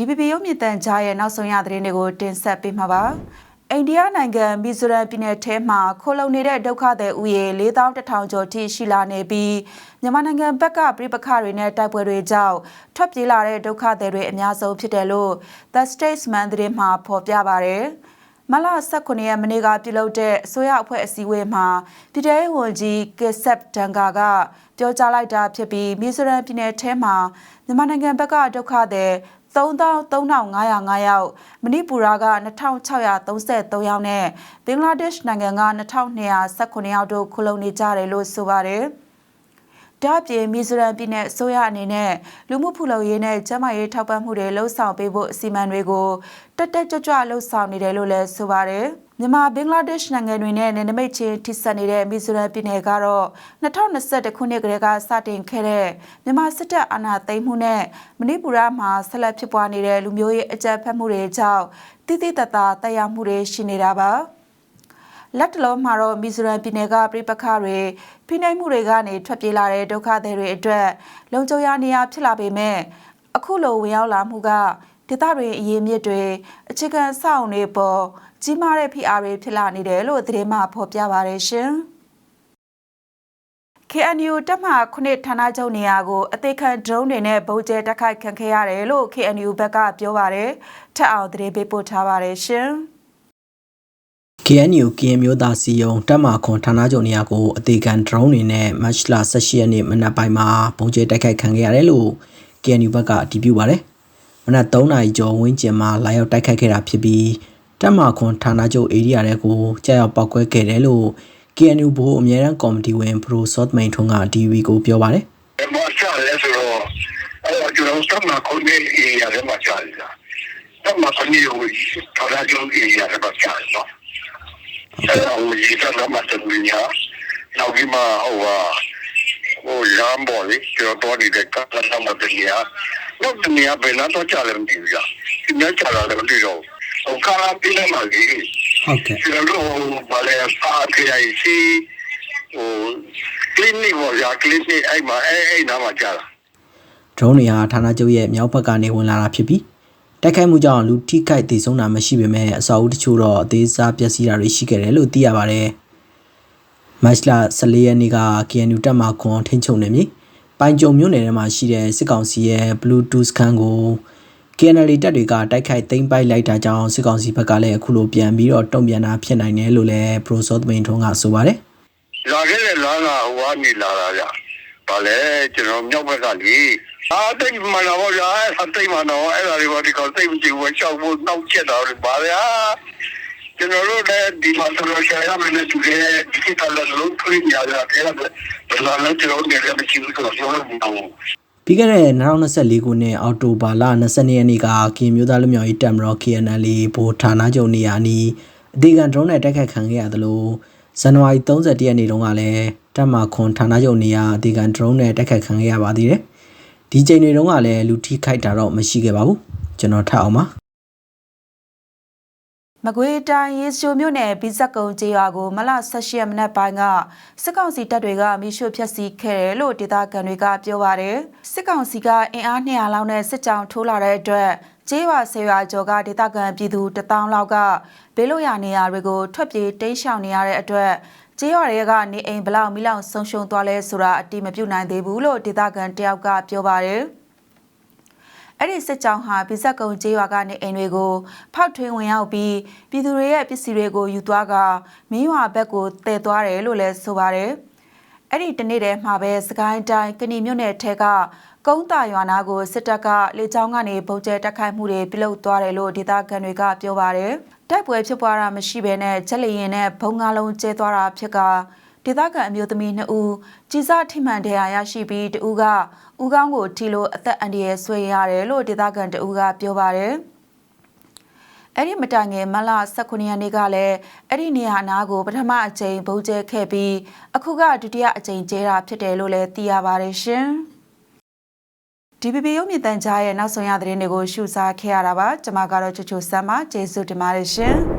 DPP ရုပ်မြင့်တန်ကြားရဲ့နောက်ဆုံးရသတင်းတွေကိုတင်ဆက်ပေးမှာပါ။အိန္ဒိယနိုင်ငံမီဇိုရမ်ပြည်နယ်ထဲမှာခိုလုံနေတဲ့ဒုက္ခသည်ဥယေ4100ကျော်ထိရှိလာနေပြီးမြန်မာနိုင်ငံဘက်ကပြည်ပခတွေနဲ့တိုက်ပွဲတွေကြောင့်ထွက်ပြေးလာတဲ့ဒုက္ခသည်တွေအများဆုံးဖြစ်တယ်လို့ The Statesman သတင်းမှာဖော်ပြပါရယ်။မလ18ရက်မနေ့ကပြုလုပ်တဲ့အစိုးရအဖွဲ့အစည်းအဝေးမှာပြည်ထောင်ဝန်ကြီးကေဆက်ဒန်ဂါကပြောကြားလိုက်တာဖြစ်ပြီးမီဇိုရမ်ပြည်နယ်ထဲမှာမြန်မာနိုင်ငံဘက်ကဒုက္ခသည် 33,505ယောက်မဏိပူရက2633ယောက်နဲ့ဘင်္ဂလားဒေ့ရှ်နိုင်ငံက2219ယောက်တို့ခုလုံနေကြတယ်လို့ဆိုပါတယ်။ဒါ့အပြင်မီဇိုရမ်ပြည်နယ်အစိုးရအနေနဲ့လူမှုဖူလုံရေးနဲ့ကျန်းမာရေးထောက်ပံ့မှုတွေလှုံ့ဆော်ပေးဖို့အစီအမံတွေကိုတက်တက်ကြွကြွလှုံ့ဆော်နေတယ်လို့လည်းဆိုပါတယ်။ မြန်မာဘင်္ဂလားဒေ့ရှ်နိုင်ငံတွေနဲ့နယ်နိမိတ်ချင်းထိစပ်နေတဲ့မီဇိုရမ်ပြည်နယ်ကတော့2021ခုနှစ်ကတည်းကစတင်ခဲ့တဲ့မြန်မာစစ်တပ်အာဏာသိမ်းမှုနဲ့မဏိပူရမှာဆက်လက်ဖြစ်ပွားနေတဲ့လူမျိုးရေးအကြမ်းဖက်မှုတွေကြောင့်တိတိတတ်တာတက်ရောက်မှုတွေရှိနေတာပါ။လက်တလုံးမှာတော့မီဇိုရမ်ပြည်နယ်ကပြည်ပခတွေဖိနှိပ်မှုတွေကနေထွက်ပြေးလာတဲ့ဒုက္ခသည်တွေအတွက်လုံခြုံရနေရာဖြစ်လာပေမဲ့အခုလိုဝင်ရောက်လာမှုက ဒေသတွေအရေးမြစ်တွေအခြေခံအဆောက်အုံတွေပေါ်ကြီးမားတဲ့ဖိအားတွေဖြစ်လာနေတယ်လို့သတင်းမှဖော်ပြပါရရှင်။ KNU တပ်မှခုနှစ်ဌာနချုပ်နေရာကိုအသေးခံ drone တွေနဲ့ဗုံးကျဲတိုက်ခိုက်ခံခဲ့ရတယ်လို့ KNU ဘက်ကပြောပါတယ်။ထက်အောင်သတင်းပေးပို့ထားပါတယ်ရှင်။ KNU ကရင်မျိုးသားစီယုံတပ်မခွန်ဌာနချုပ်နေရာကိုအသေးခံ drone တွေနဲ့ match လ18ရက်နေ့မနက်ပိုင်းမှာပုံကျဲတိုက်ခိုက်ခံခဲ့ရတယ်လို့ KNU ဘက်ကအတည်ပြုပါတယ်။ မနက်3နာရီကျော်ဝန်းကျင်မှာလာရောက်တိုက်ခိုက်ခဲ့တာဖြစ်ပြီးတပ်မခွန်ဌာနချုပ် area တွေကိုကြာရောက်ပောက်ကွဲခဲ့တယ်လို့ KNU ဘိုးအမြဲတမ်းကော်မတီဝင် Pro Sot Main ထွန်းက DV ကိုပြောပါတယ်။ဘာချလဲဆိုတော့အဲကျွန်တော်စမ်းမခုနေအေးရတယ်မှာချတယ်လား။စမ်းမခုနေကိုထာရကြုံအေးရတယ်မှာချတယ်နော်။အဲတော့ဒီစမ်းမတမီညာနောက်ပြီးမှဟိုဟာဟိုလမ်းပေါ်လေကျွန်တော်နေတဲ့ကပ်လာမတမီညာ တော့တမီညာဘယ်နာတော့ချတယ်မသိဘူးကြာ။ဒီနေ့ချလာတယ်မသိတော့ဟိုကားပြနေမှာလေဟုတ်ကဲ့ကျွန်တော်တို့ဘာလဲစာခေရိုင်စီဟိုကလင်းနစ်ပေါ်ရာကလင်းနစ်အဲ့မှာအဲ့အဲ့နားမှာကြာတာ drone တွေဟာဌာနချုပ်ရဲ့မြောက်ဘက်ကနေဝင်လာတာဖြစ်ပြီးတိုက်ခိုက်မှုကြောင့်လူထိခိုက်ဒေဆုံးတာမရှိပေမဲ့အဆောက်အဦတချို့တော့အသေးစားပျက်စီးတာတွေရှိခဲ့တယ်လို့သိရပါတယ်။မတ်လ14ရက်နေ့က KNU တပ်မှခွန်ထိန်းချုပ်နေပြီ။ ပိုင်ကြုံမြို့နယ်ထဲမှာရှိတဲ့စစ်ကောင်စီရဲ့ Bluetooth ခန်းကို KNL တပ်တွေကတိုက်ခိုက်သိမ်းပိုက်လိုက်တာကြောင့်စစ်ကောင်စီဘက်ကလည်းအခုလိုပြန်ပြီးတော့တုံ့ပြန်တာဖြစ်နိုင်တယ်လို့လည်း Pro South Main ထွန်းကဆိုပါတယ်။လာခဲ့တဲ့လမ်းကဟိုကနေလာတာကြာဘာလဲကျွန်တော်မြောက်ဘက်ကလေအာတိတ်မှလာပါဗျာအတိတ်မှတော့အဲ့ဒါတွေပါဒီကောင်တိတ်မကြည့်ဘူးရှောက်ဖို့နောက်ချက်တာလေပါဗျာ ကျွန်တော်တို့လည်းဒီမှာဆိုလို့ရှိရင်အမနဲ့တူတယ်ဒီကလည်းလုံးထွေးနေရတာအဲ့ဒါဘယ်လိုလဲကျွန်တော်တို့လည်းမရှိဘူးဆိုတော့ပြောလို့မရဘူးပြီးခဲ့တဲ့2024ခုနှစ်အောက်တိုဘာလ22ရက်နေ့ကကင်မျိုးသားလူမျိုးရေးတပ်မတော် KNL ဗိုလ်ဌာနချုပ်နေရာနီးအသေးခံ drone နဲ့တိုက်ခိုက်ခံခဲ့ရသလိုဇန်နဝါရီ31ရက်နေ့တုန်းကလည်းတပ်မခွန်ဌာနချုပ်နေရာအသေးခံ drone နဲ့တိုက်ခိုက်ခံခဲ့ရပါသေးတယ်။ဒီချိန်တွေတုန်းကလည်းလူထိခိုက်တာတော့မရှိခဲ့ပါဘူး။ကျွန်တော်ထပ်အောင်ပါ။ မကွေးတိုင်းရေစချိုမြို့နယ်ဘီဇက်ကုံကျေးရွာကိုမလ16ရက်မနက်ပိုင်းကစစ်ကောင်စီတပ်တွေကမိရှုဖျက်ဆီးခဲ့တယ်လို့ဒေသခံတွေကပြောပါတယ်စစ်ကောင်စီကအင်အား200လောက်နဲ့စစ်ကြောင်းထိုးလာတဲ့အတွက်ကျေးရွာဆေးရွာကျော်ကဒေသခံပြည်သူ1000လောက်ကဘေးလွတ်ရာနေရာတွေကိုထွက်ပြေးတိမ်းရှောင်နေရတဲ့အတွက်ကျေးရွာတွေကနေအိမ်ဘလောက်မိလောက်ဆုံးရှုံးသွားလဲဆိုတာအတိမပြုတ်နိုင်သေးဘူးလို့ဒေသခံတယောက်ကပြောပါတယ် အဲ့ဒီစစ်ကြောင်းဟာဗီဇက်ကုံကျေးရွာကနေအိမ်တွေကိုဖောက်ထွင်းဝင်ရောက်ပြီးပြည်သူတွေရဲ့ပစ္စည်းတွေကိုယူသွားကမင်းရွာဘက်ကိုတည်သွားတယ်လို့လည်းဆိုပါတယ်။အဲ့ဒီတနေ့တည်းမှာပဲစကိုင်းတိုင်းကဏီမြို့နယ်ထဲကကုန်းတာရွာနာကိုစစ်တပ်ကလေကြောင်းကနေဗုံးကျဲတိုက်ခိုက်မှုတွေပြုလုပ်သွားတယ်လို့ဒေသခံတွေကပြောပါတယ်။တိုက်ပွဲဖြစ်ပွားတာမရှိဘဲနဲ့ချက်လျင်နဲ့ဘုံငါလုံးကျဲသွားတာဖြစ်က ဒေသခံအမျိုးသမီး2ဦးကြီးစားထိမှန်တရားရရှိပြီးတဦးကဦးကောင်းကိုထီလိုအသက်အန္တရာယ်ဆွေးရတယ်လို့ဒေသခံတဦးကပြောပါတယ်။အဲ့ဒီမတိုင်ငယ်မလ18ရက်နေ့ကလည်းအဲ့ဒီနေရာနာကိုပထမအကြိမ်ဗုံးကျဲခဲ့ပြီးအခုကဒုတိယအကြိမ်ကျဲတာဖြစ်တယ်လို့လည်းသိရပါတယ်ရှင်။ DPP ရုပ်မြင့်တန်ကြားရဲ့နောက်ဆုံးရသတင်းတွေကိုရှုစားခဲ့ရတာပါကျွန်မကတော့ချူချူဆမ်းပါကျေးဇူးတင်ပါတယ်ရှင်။